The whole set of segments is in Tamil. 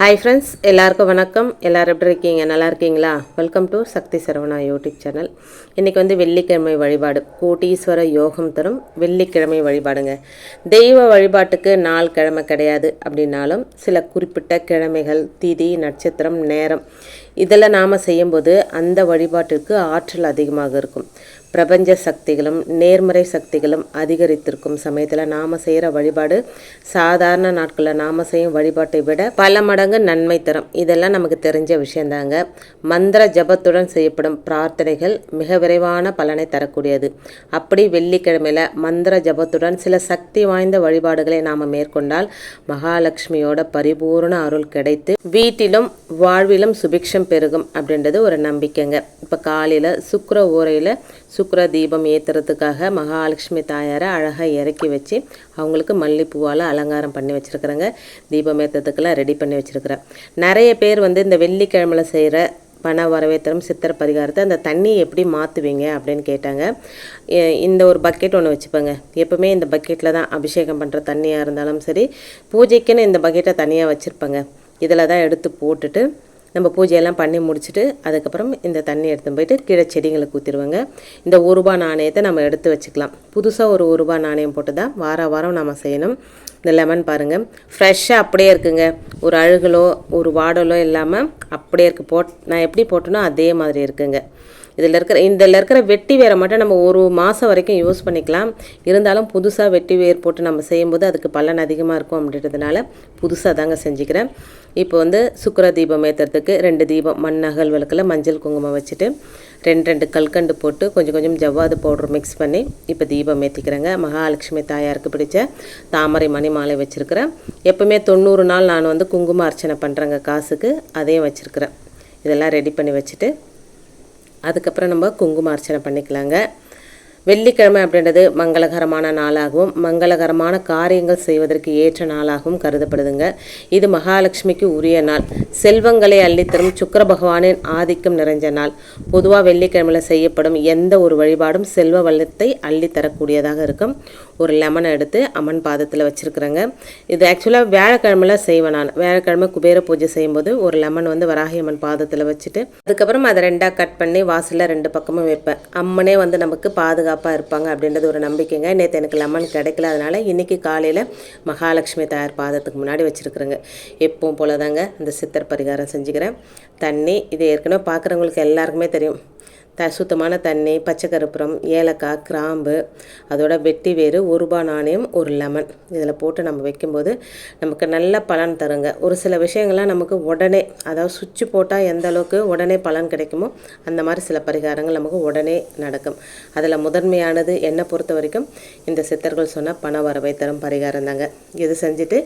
ஹாய் ஃப்ரெண்ட்ஸ் எல்லாருக்கும் வணக்கம். எல்லாரும் எப்படி இருக்கீங்க? நல்லா இருக்கீங்களா? Welcome to Sakthi Saravana YouTube channel. இன்றைக்கி வந்து வெள்ளிக்கிழமை வழிபாடு கோட்டீஸ்வர யோகம் தரும் வெள்ளிக்கிழமை வழிபாடுங்க. தெய்வ வழிபாட்டுக்கு நாள் கிழமை கிடையாது அப்படின்னாலும் சில குறிப்பிட்ட கிழமைகள் திதி நட்சத்திரம் நேரம் இதெல்லாம் நாம் செய்யும்போது அந்த வழிபாட்டிற்கு ஆற்றல் அதிகமாக இருக்கும். பிரபஞ்ச சக்திகளும் நேர்மறை சக்திகளும் அதிகரித்திருக்கும் சமயத்தில் நாம் செய்கிற வழிபாடு சாதாரண நாட்களில் நாம் செய்யும் வழிபாட்டை விட பல மடங்கு நன்மை தரும். இதெல்லாம் நமக்கு தெரிஞ்ச விஷயந்தாங்க. மந்திர ஜபத்துடன் செய்யப்படும் பிரார்த்தனைகள் மிக விரைவான பலனை தரக்கூடியது. அப்படி வெள்ளிக்கிழமையில் மந்திர ஜபத்துடன் சில சக்தி வாய்ந்த வழிபாடுகளை நாம் மேற்கொண்டால் மகாலட்சுமியோட பரிபூர்ண அருள் கிடைத்து வீட்டிலும் வாழ்விலும் சுபிக்ஷம் பெருகும் அப்படின்றது ஒரு நம்பிக்கைங்க. இப்போ காலையில் சுக்கர ஊரையில் சுக்கர தீபம் ஏற்றுறதுக்காக மகாலட்சுமி தாயாரை அழகாக இறக்கி வச்சு அவங்களுக்கு மல்லிப்பூவால் அலங்காரம் பண்ணி வச்சுருக்குறேங்க. தீபம் ஏற்றுறதுக்கெல்லாம் ரெடி பண்ணி வச்சுருக்குறேன். நிறைய பேர் வந்து இந்த வெள்ளிக்கிழமையில் செய்கிற பண வரவேற்றம் சித்திர பரிகாரத்தை அந்த தண்ணியை எப்படி மாற்றுவீங்க அப்படின்னு கேட்டாங்க. எ- இந்த ஒரு பக்கெட் ஒன்று வச்சுப்பேங்க. எப்பவுமே இந்த பக்கெட்டில் தான் அபிஷேகம் பண்ணுற தண்ணியாக இருந்தாலும் சரி பூஜைக்குன்னு இந்த பக்கெட்டை தனியாக வச்சுருப்பேங்க. இதில் தான் எடுத்து போட்டுட்டு நம்ம பூஜையெல்லாம் பண்ணி முடிச்சுட்டு அதுக்கப்புறம் இந்த தண்ணி எடுத்து போயிட்டு கீழே செடிங்களுக்கு ஊற்றிடுவாங்க இந்த ஒரு ரூபா நாணயத்தை நம்ம எடுத்து வச்சுக்கலாம். புதுசாக ஒரு ரூபா நாணயம் போட்டு தான் வார வாரம் நம்ம செய்யணும். இந்த லெமன் பாருங்கள் ஃப்ரெஷ்ஷாக அப்படியே இருக்குங்க. ஒரு அழுகலோ ஒரு வாடலோ இல்லாமல் அப்படியே இருக்குது போட் நான் எப்படி போட்டேனோ அதே மாதிரி இருக்குங்க. இதில் இருக்கிற இதில் இருக்கிற வெட்டி வேரை மட்டும் நம்ம ஒரு மாதம் வரைக்கும் யூஸ் பண்ணிக்கலாம். இருந்தாலும் புதுசாக வெட்டி வேர் போட்டு நம்ம செய்யும்போது அதுக்கு பலன் அதிகமாக இருக்கும் அப்படின்றதுனால புதுசாக தாங்க செஞ்சுக்கிறேன். இப்போ வந்து சுக்கிர தீபம் ஏற்றுறதுக்கு ரெண்டு தீபம் மண் அகல் விளக்கில் மஞ்சள் குங்குமம் வச்சுட்டு ரெண்டு ரெண்டு கல்கண்டு போட்டு கொஞ்சம் கொஞ்சம் ஜவ்வாது பவுடர் மிக்ஸ் பண்ணி இப்போ தீபம் ஏற்றிக்கிறேங்க மகாலட்சுமி தாயாருக்கு பிடிச்ச தாமரை மணி மாலை வச்சுருக்கிறேன். எப்போவுமே தொண்ணூறு நாள் நான் வந்து குங்கும அர்ச்சனை பண்ணுறேங்க காசுக்கு. அதையும் வச்சுருக்கிறேன். இதெல்லாம் ரெடி பண்ணி வச்சுட்டு அதுக்கப்புறம் நம்ம குங்கும அர்ச்சனை பண்ணிக்கலாங்க. வெள்ளிக்கிழமை அப்படின்றது மங்களகரமான நாளாகவும் மங்களகரமான காரியங்கள் செய்வதற்கு ஏற்ற நாளாகவும் கருதப்படுதுங்க. இது மகாலட்சுமிக்கு உரிய நாள். செல்வங்களை அள்ளித்தரும் சுக்கிர பகவானின் ஆதிக்கம் நிறைஞ்ச நாள். பொதுவாக வெள்ளிக்கிழமையில் செய்யப்படும் எந்த ஒரு வழிபாடும் செல்வ வளத்தை அள்ளித்தரக்கூடியதாக இருக்கும். ஒரு லெமனை எடுத்து அம்மன் பாதத்தில் வச்சுருக்குறேங்க. இது ஆக்சுவலாக வியாழக்கிழமையில் செய்வேன் நான். வியாழக்கிழமை குபேர பூஜை செய்யும்போது ஒரு லெமன் வந்து வராகி அம்மன் பாதத்தில் வச்சுட்டு அதுக்கப்புறம் அதை ரெண்டாக கட் பண்ணி வாசலில் ரெண்டு பக்கமும் வைப்பேன். அம்மனே வந்து நமக்கு பாதுகாப்பு பாதுகாப்பாக இருப்பாங்க அப்படின்றது ஒரு நம்பிக்கைங்க. நேற்று எனக்கு லெமன் கிடைக்கல. அதனால் இன்றைக்கி காலையில் மகாலட்சுமி தாயார் பாதத்துக்கு முன்னாடி வச்சுருக்குறேங்க. எப்பவும் போல தாங்க இந்த சித்தர் பரிகாரம் செஞ்சுக்கிறேன். தண்ணி இது ஏற்கனவே பார்க்குறவங்களுக்கு எல்லாருக்குமே தெரியும். த சுத்தமான தண்ணி பச்சைக்கருப்புரம் ஏலக்காய் கிராம்பு அதோட வெட்டி வேறு ஒரு ரூபா நாணயம் ஒரு லெமன். இதில் போட்டு நம்ம வைக்கும்போது நமக்கு நல்ல பலன் தருங்க. ஒரு சில விஷயங்கள்லாம் நமக்கு உடனே அதாவது சுவிட்ச் போட்டால் எந்த அளவுக்கு உடனே பலன் கிடைக்குமோ அந்த மாதிரி சில பரிகாரங்கள் நமக்கு உடனே நடக்கும். அதில் முதன்மையானது என்னை பொறுத்த வரைக்கும் இந்த சித்தர்கள் சொன்ன பண வரவை தரும் பரிகாரம் தாங்க. இது செஞ்சுட்டு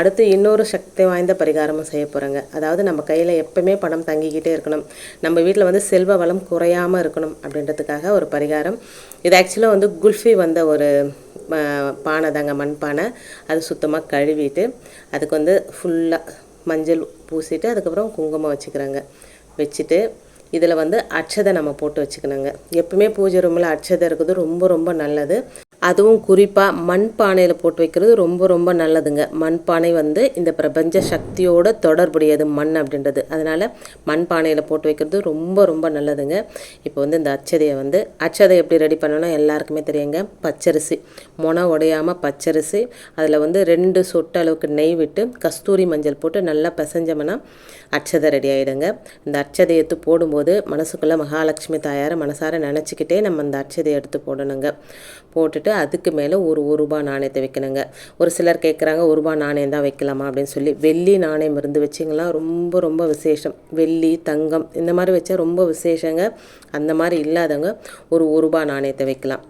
அடுத்து இன்னொரு சக்தி வாய்ந்த பரிகாரமும் செய்ய போகிறோங்க அதாவது நம்ம கையில் எப்பவுமே பணம் தங்கிக்கிட்டே இருக்கணும். நம்ம வீட்டில் வந்து செல்வ வளம் குறையாமல் இருக்கணும் அப்படின்றதுக்காக ஒரு பரிகாரம். இது ஆக்சுவலாக வந்து குல்ஃபி வந்த ஒரு பானை தாங்க மண் பானை அது சுத்தமாக கழுவிட்டு அதுக்கு வந்து ஃபுல்லாக மஞ்சள் பூசிட்டு அதுக்கப்புறம் குங்குமம் வச்சுக்கிறாங்க. வச்சுட்டு இதில் வந்து அட்சதை நம்ம போட்டு வச்சுக்கணுங்க. எப்பவுமே பூஜை ரூமில் அட்சதை இருக்குது. ரொம்ப ரொம்ப நல்லது. அதுவும் குறிப்பாக மண் பானையில் போட்டு வைக்கிறது ரொம்ப ரொம்ப நல்லதுங்க. மண் பானை வந்து இந்த பிரபஞ்ச சக்தியோட தொடர்புடையது மண் அப்படின்றது. அதனால் மண் பானையில் போட்டு வைக்கிறது ரொம்ப ரொம்ப நல்லதுங்க. இப்போ வந்து இந்த அச்சதையை வந்து அச்சதை எப்படி ரெடி பண்ணணும் எல்லாருக்குமே தெரியுங்க. பச்சரிசி. மொன உடையாமல் பச்சரிசி. அதில் வந்து ரெண்டு சொட்டு அளவுக்கு நெய் விட்டு கஸ்தூரி மஞ்சள் போட்டு நல்லா பிசைஞ்சோம்னா அச்சதை ரெடி ஆகிடுங்க இந்த அச்சதை எடுத்து போடும்போது மனசுக்குள்ளே மகாலட்சுமி தாயாரை மனசார நினச்சிக்கிட்டே நம்ம அந்த அச்சதையை எடுத்து போடணுங்க. போட்டுட்டு அதுக்கு மேலே ஒரு ஒரு ரூபாய் நாணயத்தை வைக்கணுங்க. ஒரு சிலர் கேட்குறாங்க ஒரு ரூபாய் நாணயம் தான் வைக்கலாமா அப்படின்னு சொல்லி. வெள்ளி நாணயம் இருந்து வச்சிங்களா ரொம்ப ரொம்ப விசேஷம். வெள்ளி தங்கம் இந்த மாதிரி வச்சா ரொம்ப விசேஷங்க. அந்த மாதிரி இல்லாதவங்க ஒரு ஒரு ரூபாய் நாணயத்தை வைக்கலாம்.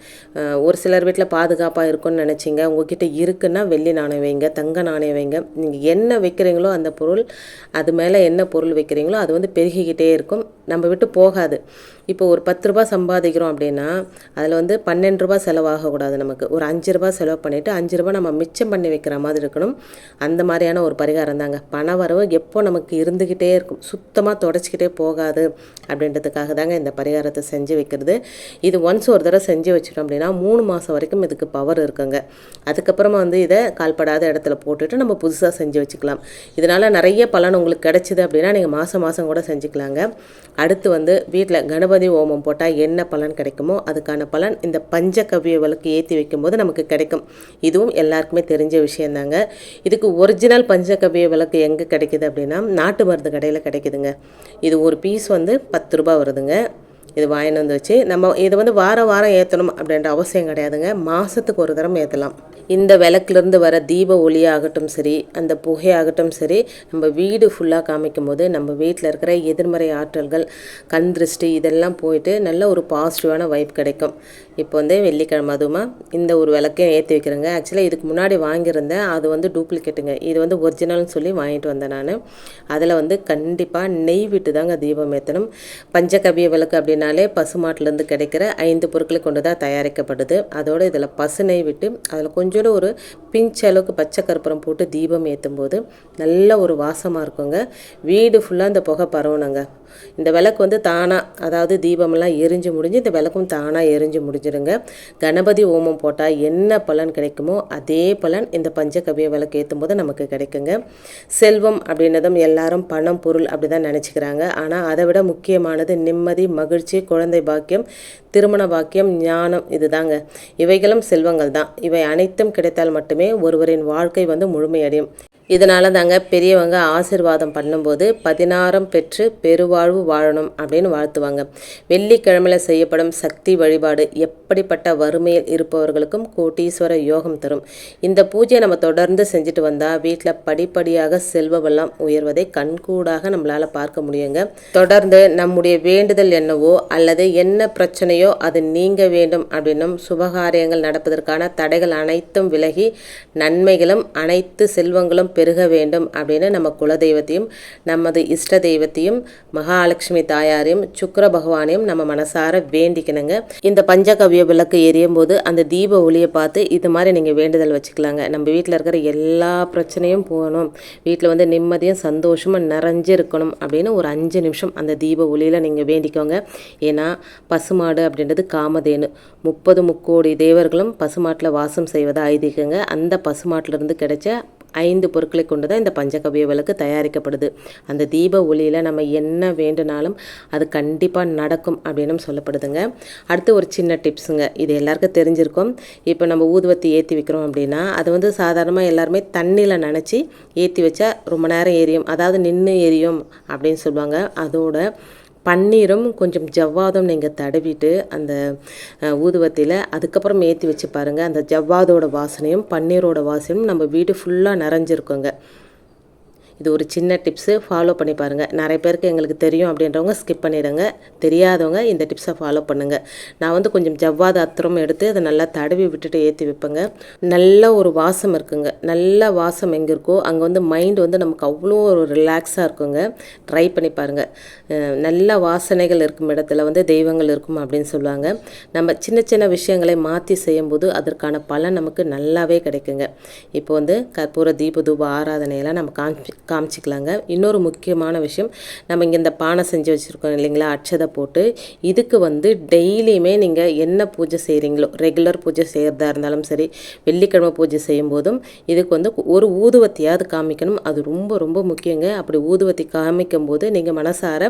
ஒரு சிலர் வீட்டில் பாதுகாப்பாக இருக்கும்னு நினச்சிங்க உங்ககிட்ட இருக்குன்னா வெள்ளி நாணயம் வைங்க தங்க நாணயம் வைங்க. நீங்கள் என்ன வைக்கிறீங்களோ அந்த பொருள் அது மேலே என்ன பொருள் வைக்கிறீங்களோ அது வந்து பெருகிக்கிட்டே இருக்கும். நம்ம விட்டு போகாது. இப்போ ஒரு பத்து ரூபா சம்பாதிக்கிறோம் அப்படின்னா அதில் வந்து பன்னெண்டு ரூபா செலவாகக்கூடாது நமக்கு. ஒரு அஞ்சு ரூபா செலவு பண்ணிவிட்டு அஞ்சு ரூபா நம்ம மிச்சம் பண்ணி வைக்கிற மாதிரி இருக்கணும். அந்த மாதிரியான ஒரு பரிகாரம் தாங்க. பண வரவு எப்போ நமக்கு இருந்துக்கிட்டே இருக்கும். சுத்தமாக தொடச்சிக்கிட்டே போகாது அப்படின்றதுக்காக தாங்க இந்த பரிகாரத்தை செஞ்சு வைக்கிறது. இது ஒன்ஸ் ஒரு தடவை செஞ்சு வச்சிட்டோம் அப்படின்னா மூணு மாதம் வரைக்கும் இதுக்கு பவர் இருக்குங்க. அதுக்கப்புறமா வந்து இதை கால்படாத இடத்துல போட்டுட்டு நம்ம புதுசாக செஞ்சு வச்சுக்கலாம். இதனால் நிறைய பலன் உங்களுக்கு கிடைச்சிது அப்படின்னா நீங்கள் மாதம் மாதம் கூட செஞ்சுக்கலாங்க. அடுத்து வந்து வீட்டில் கணபதி ஹோமம் போட்டால் என்ன பலன் கிடைக்குமோ அதுக்கான பலன் இந்த பஞ்சகவ்ய விளக்கு ஏற்றி வைக்கும்போது நமக்கு கிடைக்கும். இதுவும் எல்லாருக்குமே தெரிஞ்ச விஷயந்தாங்க. இதுக்கு ஒரிஜினல் பஞ்சகவ்ய விளக்கு எங்கே கிடைக்குது அப்படின்னா நாட்டு மருந்து கடையில் கிடைக்குதுங்க. இது ஒரு பீஸ் வந்து பத்து ரூபாய் வருதுங்க. இது வாங்கினு வந்து வச்சு நம்ம இதை வந்து வாரம் வாரம் ஏற்றணும் அப்படின்ற அவசியம் கிடையாதுங்க. மாதத்துக்கு ஒரு தரம் ஏற்றலாம் இந்த விளக்குலேருந்து வர தீப ஒளியாகட்டும் சரி அந்த புகையாகட்டும் சரி நம்ம வீடு ஃபுல்லாக காமிக்கும் போது நம்ம வீட்டில் இருக்கிற எதிர்மறை ஆற்றல்கள் கண் திருஷ்டி இதெல்லாம் போயிட்டு நல்ல ஒரு பாசிட்டிவான வைப் கிடைக்கும். இப்போ வந்து வெள்ளிக்கிழமை அதுவுமா இந்த ஒரு விளக்கையும் ஏற்றி வைக்கிறேங்க. ஆக்சுவலாக இதுக்கு முன்னாடி வாங்கியிருந்தேன். அது வந்து டூப்ளிகேட்டுங்க இது வந்து ஒரிஜினல்னு சொல்லி வாங்கிட்டு வந்தேன் நான். அதில் வந்து கண்டிப்பாக நெய் விட்டு தாங்க தீபம் ஏற்றணும் பஞ்சகவிய விளக்கு அப்படின்னு அப்படின்னாலே பசுமாட்டிலேருந்து கிடைக்கிற ஐந்து பொருட்களை கொண்டு தான் தயாரிக்கப்படுது. அதோடு இதில் பசுனை விட்டு அதில் கொஞ்சோண்டு ஒரு பிஞ்ச் அளவுக்கு பச்சை கற்பூரம் போட்டு தீபம் ஏற்றும் போது நல்ல ஒரு வாசமாக இருக்குங்க. வீடு ஃபுல்லாக இந்த புகை பரவணுங்க. இந்த விளக்கு வந்து தானாக அதாவது தீபமெல்லாம் எரிஞ்சு முடிஞ்சு இந்த விளக்கும் தானாக எரிஞ்சு முடிஞ்சிருங்க. கணபதி ஓமம் போட்டால் என்ன பலன் கிடைக்குமோ அதே பலன் இந்த பஞ்சகவிய விளக்கு ஏற்றும் போது நமக்கு கிடைக்குங்க. செல்வம் அப்படின்னதும் எல்லாரும் பணம் பொருள் அப்படி தான் நினச்சிக்கிறாங்க. ஆனால் அதை விட முக்கியமானது நிம்மதி மகிழ்ச்சி குழந்தை பாக்கியம் திருமண பாக்கியம் ஞானம் இதுதாங்க. இவைகளும் செல்வங்கள் தான் இவை அனைத்தும் கிடைத்தால் மட்டுமே ஒருவரின் வாழ்க்கை வந்து முழுமையடையும். இதனால தாங்க பெரியவங்க ஆசிர்வாதம் பண்ணும்போது பதினாறம் பெற்று பெருவாழ்வு வாழணும் அப்படின்னு வாழ்த்துவாங்க. வெள்ளிக்கிழமையில் செய்யப்படும் சக்தி வழிபாடு எப்படிப்பட்ட வறுமையில் இருப்பவர்களுக்கும் கோட்டீஸ்வர யோகம் தரும். இந்த பூஜையை நம்ம தொடர்ந்து செஞ்சுட்டு வந்தால் வீட்டில் படிப்படியாக செல்வமெல்லாம் உயர்வதை கண்கூடாக நம்மளால் பார்க்க முடியுங்க. தொடர்ந்து நம்முடைய வேண்டுதல் என்னவோ அல்லது என்ன பிரச்சனையோ அது நீங்க வேண்டும் அப்படின்னும் சுபகாரியங்கள் நடப்பதற்கான தடைகள் அனைத்தும் விலகி நன்மைகளும் அனைத்து செல்வங்களும் பெருக வேண்டும் அப்படின்னு நம்ம குலதெய்வத்தையும் நமது இஷ்ட தெய்வத்தையும் மகாலட்சுமி தாயாரையும் சுக்கர பகவானையும் நம்ம மனசார வேண்டிக்கணுங்க. இந்த பஞ்சகவ்ய விளக்கு எரியும் போது அந்த தீப ஒளியை பார்த்து இது மாதிரி நீங்கள் வேண்டுதல் வச்சுக்கலாங்க. நம்ம வீட்டில் இருக்கிற எல்லா பிரச்சனையும் போகணும். வீட்டில் வந்து நிம்மதியும் சந்தோஷமும் நிறைஞ்சு இருக்கணும் அப்படின்னு ஒரு அஞ்சு நிமிஷம் அந்த தீப ஒளியில் நீங்கள் வேண்டிக்கோங்க. ஏன்னா பசுமாடு அப்படின்றது காமதேனு. முப்பது முக்கோடி தேவர்களும் பசுமாட்டில் வாசம் செய்வதாக ஐதீகங்க. அந்த பசுமாட்டிலிருந்து கிடைச்ச ஐந்து பொருட்களை கொண்டு தான் இந்த பஞ்சகவிய விளக்கு தயாரிக்கப்படுது. அந்த தீப ஒளியில் நம்ம என்ன வேண்டுனாலும் அது கண்டிப்பாக நடக்கும் அப்படின்னு சொல்லப்படுதுங்க. அடுத்து ஒரு சின்ன டிப்ஸுங்க. இது எல்லாருக்கும் தெரிஞ்சிருக்கும். இப்போ நம்ம ஊதுவத்தி ஏற்றி வைக்கிறோம் அப்படின்னா அது வந்து சாதாரணமாக எல்லாருமே தண்ணியில் நினச்சி ஏற்றி வச்சா ரொம்ப நேரம் எரியும். அதாவது நின்று எரியும் அப்படின்னு சொல்லுவாங்க. அதோட பன்னீரும் கொஞ்சம் ஜவ்வாதும் நீங்கள் தடவிட்டு அந்த ஊதுவத்தியில் அதுக்கப்புறம் ஏற்றி வச்சு பாருங்கள் அந்த ஜவ்வாதோட வாசனையும் பன்னீரோட வாசனையும் நம்ம வீடு ஃபுல்லாக நிறைஞ்சிருக்குங்க. இது ஒரு சின்ன டிப்ஸு ஃபாலோ பண்ணி பாருங்கள் நிறைய பேருக்கு எங்களுக்கு தெரியும் அப்படின்றவங்க ஸ்கிப் பண்ணிடுங்க தெரியாதவங்க இந்த டிப்ஸை ஃபாலோ பண்ணுங்கள் நான் வந்து கொஞ்சம் ஜவ்வாத அத்திரம் எடுத்து அதை நல்லா தடவி விட்டுட்டு ஏற்றி வைப்பேங்க. நல்ல ஒரு வாசம் இருக்குங்க. நல்ல வாசம் எங்கே இருக்கோ அங்கே வந்து மைண்ட் வந்து நமக்கு அவ்வளோ ஒரு ரிலாக்ஸாக இருக்குங்க. ட்ரை பண்ணி பாருங்கள் நல்ல வாசனைகள் இருக்கும் இடத்துல வந்து தெய்வங்கள் இருக்கும் அப்படின்னு சொல்லுவாங்க. நம்ம சின்ன சின்ன விஷயங்களை மாற்றி செய்யும்போது அதற்கான பலன் நமக்கு நல்லாவே கிடைக்குங்க. இப்போ வந்து கற்பூர தீப தூப ஆராதனையெல்லாம் நம்ம காமிச்சு காமிச்சிக்கலாங்க. இன்னொரு முக்கியமான விஷயம் நம்ம இங்கே இந்த பானை செஞ்சு வச்சுருக்கோம் இல்லைங்களா அட்சதை போட்டு இதுக்கு வந்து டெய்லியுமே நீங்கள் என்ன பூஜை செய்கிறீங்களோ ரெகுலர் பூஜை செய்கிறதா இருந்தாலும் சரி வெள்ளிக்கிழமை பூஜை செய்யும் போதும் இதுக்கு வந்து ஒரு ஊதுவத்தியாவது காமிக்கணும். அது ரொம்ப ரொம்ப முக்கியங்க. அப்படி ஊதுவத்தி காமிக்கும் போது நீங்கள் மனசார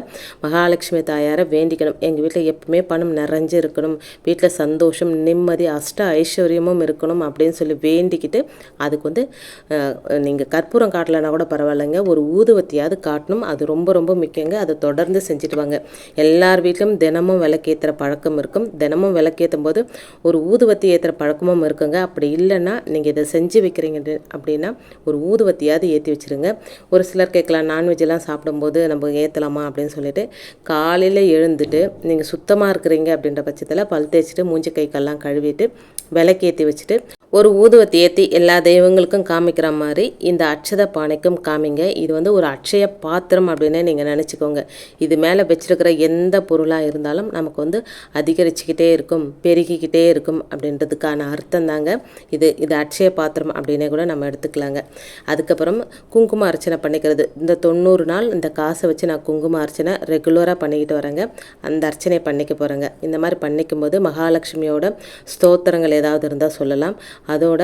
மகாலட்சுமி தாயாரை வேண்டிக்கணும். எங்கள் வீட்டில் எப்பவுமே பணம் நிறைஞ்சு இருக்கணும். வீட்டில் சந்தோஷம் நிம்மதி அஷ்ட ஐஸ்வர்யமும் இருக்கணும் அப்படின்னு சொல்லி வேண்டிக்கிட்டு அதுக்கு வந்து நீங்கள் கற்பூரம் காட்டலைன்னா கூட பரவாயில்லைங்க. பாருங்கள் ஒரு ஊதுவத்தியாவது காட்டணும். அது ரொம்ப ரொம்ப முக்கியங்க. அதை தொடர்ந்து செஞ்சுட்டு வாங்க. எல்லார் வீட்டிலும் தினமும் விளக்கேற்றுற பழக்கம் இருக்கும். தினமும் விளக்கேற்றும் போது ஒரு ஊதுவத்தி ஏற்றுற பழக்கமும் இருக்குங்க. அப்படி இல்லைன்னா நீங்கள் இதை செஞ்சு வைக்கிறீங்க அப்படின்னா ஒரு ஊதுவத்தியாவது ஏற்றி வச்சுருங்க. ஒரு சிலர் கேட்கலாம் நான்வெஜ்லாம் சாப்பிடும்போது நம்ம ஏற்றலாமா அப்படின்னு சொல்லிட்டு காலையில் எழுந்துட்டு நீங்கள் சுத்தமாக இருக்கிறீங்க அப்படின்ற பட்சத்தில் பல் தேய்ச்சிட்டு மூஞ்சி கை கல்லாம் கழுவிட்டு விளக்கேற்றி வச்சுட்டு ஒரு ஊதுவத்தி ஏற்றி எல்லா தெய்வங்களுக்கும் காமிக்கிற மாதிரி இந்த அட்சத பானைக்கும் காமிங்க. இது வந்து ஒரு அட்சய பாத்திரம் அப்படின்னு நீங்கள் நினச்சிக்கோங்க. இது மேலே வச்சிருக்கிற எந்த பொருளாக இருந்தாலும் நமக்கு வந்து அதிகரிச்சுக்கிட்டே இருக்கும் பெருகிக்கிட்டே இருக்கும் அப்படின்றதுக்கான அர்த்தம் தாங்க. இது இது அட்சய பாத்திரம் அப்படின்னே கூட நம்ம எடுத்துக்கலாங்க. அதுக்கப்புறம் குங்கும அர்ச்சனை பண்ணிக்கிறது. இந்த தொண்ணூறு நாள் இந்த காசை வச்சு நான் குங்கும அர்ச்சனை ரெகுலராக பண்ணிக்கிட்டு வரேங்க. அந்த அர்ச்சனை பண்ணிக்க போகிறேங்க இந்த மாதிரி பண்ணிக்கும் போது மகாலட்சுமியோட ஸ்தோத்திரங்கள் ஏதாவது இருந்தால் சொல்லலாம். அதோட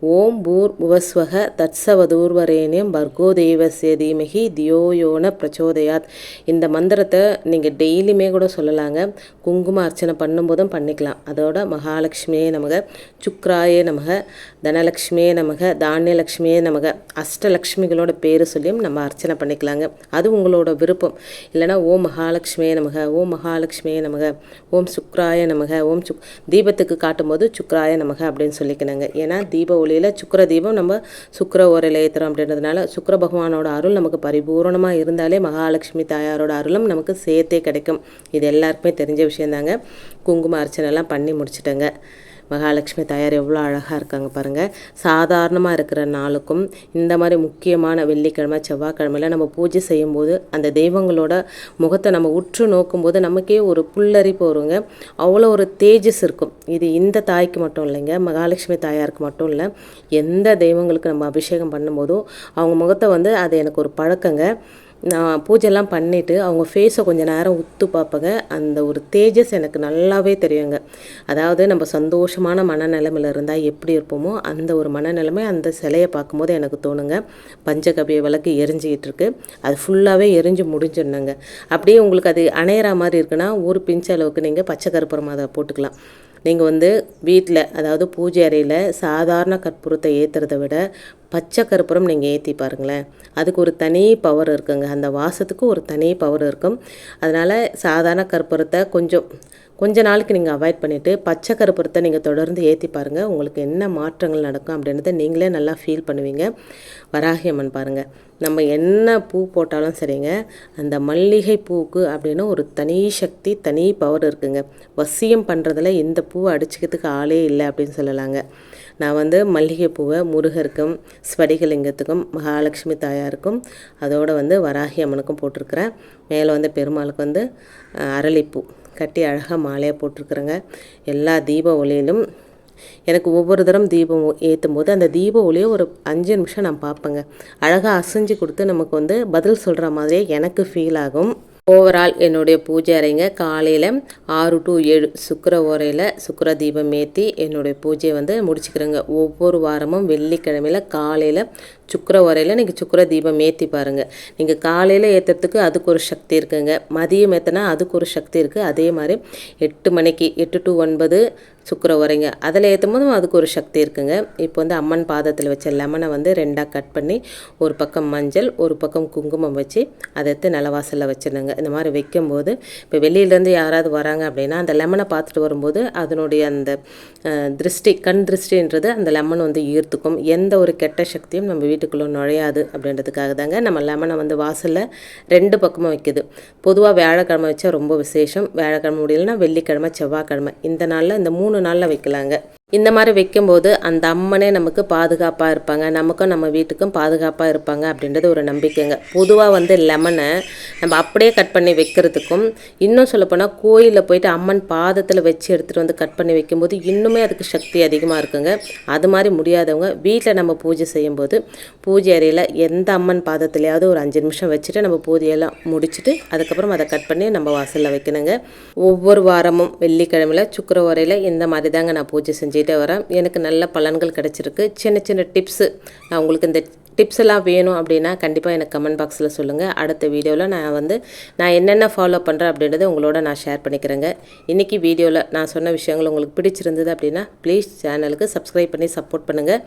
ஓம் பூர் புவஸ்வக தத்சவதூர்வரேனியம் பர்கோ தேவசிய தீமகி தியோயோன பிரச்சோதயாத். இந்த மந்திரத்தை நீங்கள் டெய்லியுமே கூட சொல்லலாங்க. குங்கும அர்ச்சனை பண்ணும்போதும் பண்ணிக்கலாம். அதோட மகாலட்சுமியே நமக சுக்ராயே நமக தனலக்ஷ்மியே நமக தானியலக்ஷ்மியே நமக அஷ்டலக்ஷ்மிகளோட பேர் சொல்லியும் நம்ம அர்ச்சனை பண்ணிக்கலாங்க. அது உங்களோட விருப்பம். இல்லைனா ஓம் மகாலட்சுமியே நமக ஓம் மகாலட்சுமியே நமக ஓம் சுக்ராய நமக ஓம் சுக் தீபத்துக்கு காட்டும்போது சுக்ராய நமக அப்படின்னு சொல்லிக்கணுங்க. சொல்கிறாங்க ஏன்னா தீப ஒளியில் சுக்கர தீபம் நம்ம சுக்கர ஓரையில் ஏற்றுறோம் அப்படின்றதுனால சுக்கர பகவானோட அருள் நமக்கு பரிபூர்ணமாக இருந்தாலே மகாலட்சுமி தாயாரோட அருளும் நமக்கு சேர்த்தே கிடைக்கும். இது எல்லாருக்குமே தெரிஞ்ச விஷயந்தாங்க. குங்கும அர்ச்சனைலாம் பண்ணி முடிச்சிட்டேங்க. மகாலட்சுமி தாயார் எவ்வளோ அழகாக இருக்காங்க பாருங்கள் சாதாரணமாக இருக்கிற நாளுக்கும் இந்த மாதிரி முக்கியமான வெள்ளிக்கிழமை செவ்வாய்க்கிழமையில் நம்ம பூஜை செய்யும்போது அந்த தெய்வங்களோட முகத்தை நம்ம உற்று நோக்கும்போது நமக்கே ஒரு புல்லரிப்பு வருங்க. அவ்வளோ ஒரு தேஜஸ் இருக்கும். இது இந்த தாய்க்கு மட்டும் இல்லைங்க மகாலட்சுமி தாயாருக்கு மட்டும் இல்லை. எந்த தெய்வங்களுக்கு நம்ம அபிஷேகம் பண்ணும்போதும் அவங்க முகத்தை வந்து அது எனக்கு ஒரு பழக்கங்க. நான் பூஜைலாம் பண்ணிவிட்டு அவங்க ஃபேஸை கொஞ்சம் நேரம் உத்து பார்ப்பேங்க. அந்த ஒரு தேஜஸ் எனக்கு நல்லாவே தெரியுங்க. அதாவது நம்ம சந்தோஷமான மனநிலைமையில் இருந்தால் எப்படி இருப்போமோ அந்த ஒரு மனநிலைமை அந்த சிலையை பார்க்கும்போது எனக்கு தோணுங்க. பஞ்சகபிய விளக்கு எரிஞ்சிக்கிட்டு இருக்கு. அது ஃபுல்லாகவே எரிஞ்சு முடிஞ்சிடணுங்க. அப்படியே உங்களுக்கு அது அணையிற மாதிரி இருக்குன்னா ஒரு பிஞ்ச அளவுக்கு நீங்கள் பச்சை கருப்புறமாக அதை போட்டுக்கலாம். நீங்கள் வந்து வீட்டில் அதாவது பூஜை அறையில் சாதாரண கற்பூரத்தை ஏற்றுறத விட பச்சை கற்பூரம் நீங்கள் ஏற்றி பாருங்களேன். அதுக்கு ஒரு தனி பவர் இருக்குங்க. அந்த வாசத்துக்கு ஒரு தனி பவர் இருக்கும். அதனால் சாதாரண கற்பூரத்தை கொஞ்சம் கொஞ்ச நாளைக்கு நீங்கள் அவாய்ட் பண்ணிவிட்டு பச்சை கருப்புறத்தை நீங்கள் தொடர்ந்து ஏற்றி பாருங்கள் உங்களுக்கு என்ன மாற்றங்கள் நடக்கும் அப்படின்றத நீங்களே நல்லா ஃபீல் பண்ணுவீங்க. வராகியம்மன் பாருங்கள் நம்ம என்ன பூ போட்டாலும் சரிங்க. அந்த மல்லிகை பூவுக்கு அப்படின்னு ஒரு தனி சக்தி தனி பவர் இருக்குங்க. வசியம் பண்ணுறதுல இந்த பூவை அடிச்சுக்கிறதுக்கு ஆளே இல்லை அப்படின்னு சொல்லலாங்க. நான் வந்து மல்லிகைப்பூவை முருகருக்கும் ஸ்வடிகலிங்கத்துக்கும் மகாலட்சுமி தாயாருக்கும் அதோடு வந்து வராகி அம்மனுக்கும் போட்டிருக்கிறேன். மேலே வந்து பெருமாளுக்கு வந்து அரளிப்பூ கட்டி அழகாக மாலையாக போட்டிருக்குறேங்க. எல்லா தீப ஒளியிலும் எனக்கு ஒவ்வொரு தரம் தீபம் ஏற்றும் போது அந்த தீப ஒளியை ஒரு அஞ்சு நிமிஷம் நான் பார்ப்பேங்க. அழகாக அசைஞ்சு கொடுத்து நமக்கு வந்து பதில் சொல்கிற மாதிரியே எனக்கு ஃபீல் ஆகும். ஓவரால் என்னுடைய பூஜை அறைங்க காலையில் ஆறு டு ஏழு சுக்கர ஓரையில் சுக்கர தீபம் ஏற்றி என்னுடைய பூஜையை வந்து முடிச்சுக்கிறேங்க. ஒவ்வொரு வாரமும் வெள்ளிக்கிழமையில் காலையில் சுக்கர உரையில் நீங்கள் சுக்கர தீபம் ஏற்றி பாருங்கள் நீங்கள் காலையில் ஏற்றுறதுக்கு அதுக்கு ஒரு சக்தி இருக்குங்க. மதியம் ஏற்றினா அதுக்கு ஒரு சக்தி இருக்குது அதே மாதிரி எட்டு மணிக்கு எட்டு டு ஒன்பது சுக்கர உரைங்க அதில் ஏற்றும் போதும் அதுக்கு ஒரு சக்தி இருக்குங்க. இப்போ வந்து அம்மன் பாதத்தில் வச்ச லெமனை வந்து ரெண்டாக கட் பண்ணி ஒரு பக்கம் மஞ்சள் ஒரு பக்கம் குங்குமம் வச்சு அதை எடுத்து நிலவாசலில் வச்சிருந்தேங்க இந்த மாதிரி வைக்கும்போது இப்போ வெளியிலேருந்து யாராவது வராங்க அப்படின்னா அந்த லெமனை பார்த்துட்டு வரும்போது அதனுடைய அந்த திருஷ்டி கண் திருஷ்டின்றது அந்த லெமன் வந்து ஈர்த்துக்கும். எந்த ஒரு கெட்ட சக்தியும் நம்ம வீட்டில் வீட்டுக்குள்ளே நுழையாது அப்படின்றதுக்காக தாங்க நம்ம லெமனை வந்து வாசலில் ரெண்டு பக்கமும் வைக்குது. பொதுவாக வியாழக்கிழமை வச்சா ரொம்ப விசேஷம். வியாழக்கிழமை முடியலன்னா வெள்ளிக்கிழமை செவ்வாய்க்கிழமை. இந்த நாளில் இந்த மூணு நாளில் வைக்கலாங்க. இந்த மாதிரி வைக்கும்போது அந்த அம்மனே நமக்கு பாதுகாப்பாக இருப்பாங்க. நமக்கும் நம்ம வீட்டுக்கும் பாதுகாப்பாக இருப்பாங்க அப்படின்றது ஒரு நம்பிக்கைங்க. பொதுவாக வந்து லெமனை நம்ம அப்படியே கட் பண்ணி வைக்கிறதுக்கும் இன்னும் சொல்லப்போனால் கோயிலில் போயிட்டு அம்மன் பாதத்தில் வச்சு எடுத்துகிட்டு வந்து கட் பண்ணி வைக்கும்போது இன்னுமே அதுக்கு சக்தி அதிகமாக இருக்குங்க. அது மாதிரி முடியாதவங்க வீட்டில் நம்ம பூஜை செய்யும்போது பூஜை அறையில் எந்த அம்மன் பாதத்துலையாவது ஒரு அஞ்சு நிமிஷம் வச்சுட்டு நம்ம பூஜையெல்லாம் முடிச்சுட்டு அதுக்கப்புறம் அதை கட் பண்ணி நம்ம வாசலில் வைக்கணுங்க. ஒவ்வொரு வாரமும் வெள்ளிக்கிழமையில் சுக்கரவரையில் இந்த மாதிரி தாங்க நான் பூஜை செஞ்சு செஞ்சுட்டே வரேன். எனக்கு நல்ல பலன்கள் கிடச்சிருக்கு. சின்ன சின்ன டிப்ஸு நான் உங்களுக்கு இந்த டிப்ஸ் எல்லாம் வேணும் அப்படின்னா கண்டிப்பாக எனக்கு கமெண்ட் பாக்ஸில் சொல்லுங்கள் அடுத்த வீடியோவில் நான் வந்து நான் என்னென்ன ஃபாலோ பண்ணுறேன் அப்படின்றத உங்களோட நான் ஷேர் பண்ணிக்கிறேங்க. இன்றைக்கி வீடியோவில் நான் சொன்ன விஷயங்கள் உங்களுக்கு பிடிச்சிருந்தது அப்படின்னா ப்ளீஸ் சேனலுக்கு சப்ஸ்கிரைப் பண்ணி சப்போர்ட் பண்ணுங்கள்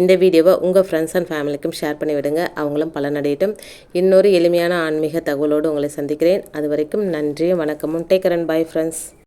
இந்த வீடியோவை உங்கள் ஃப்ரெண்ட்ஸ் அண்ட் ஃபேமிலிக்கும் ஷேர் பண்ணி விடுங்க. அவங்களும் பலனடையட்டும். இன்னொரு எளிமையான ஆன்மீக தகவலோடு உங்களை சந்திக்கிறேன். அது வரைக்கும் நன்றியும் வணக்கமும். டேக்கரன் பாய் ஃப்ரெண்ட்ஸ்